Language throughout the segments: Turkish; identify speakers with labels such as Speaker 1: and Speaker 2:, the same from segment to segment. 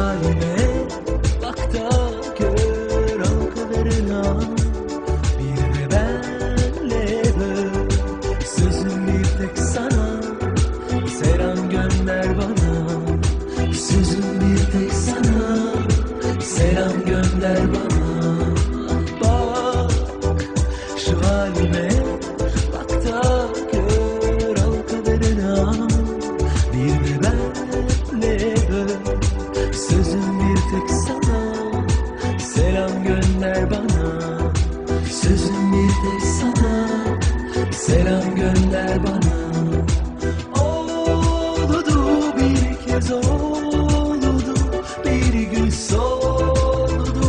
Speaker 1: Şu halime bak da gör al kadarına Bir de benle böl Sözüm bir tek sana. Selam gönder bana Sözüm bir tek sana. Selam gönder bana. Bak şu halime Tek sana. Selam gönder bana. Sözüm bir tek sana. Selam gönder bana. Oldu bir kez oldu. Bir gün soldu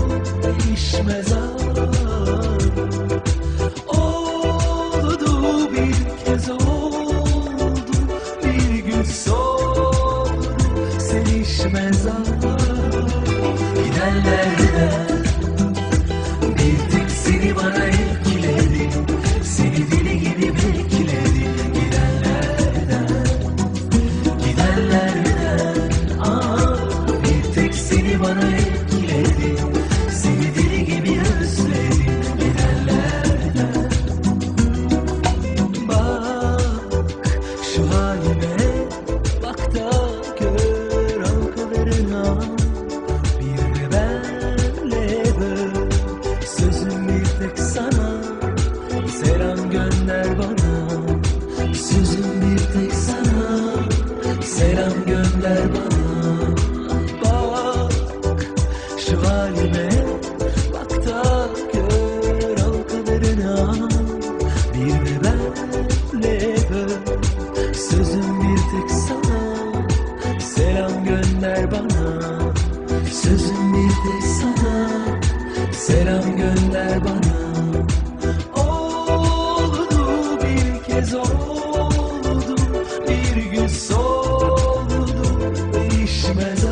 Speaker 1: Değişmez artık Oldu bir kez oldu. Bir gün soldu Sevişmez artık Gider Bir tek seni bana etkiledi fena Bir de benle Sözüm bir tek sana. Selam gönder bana. Sözüm bir tek sana. Selam gönder bana. Oldu bir kez oldu. Bir gün soldu. Değişmez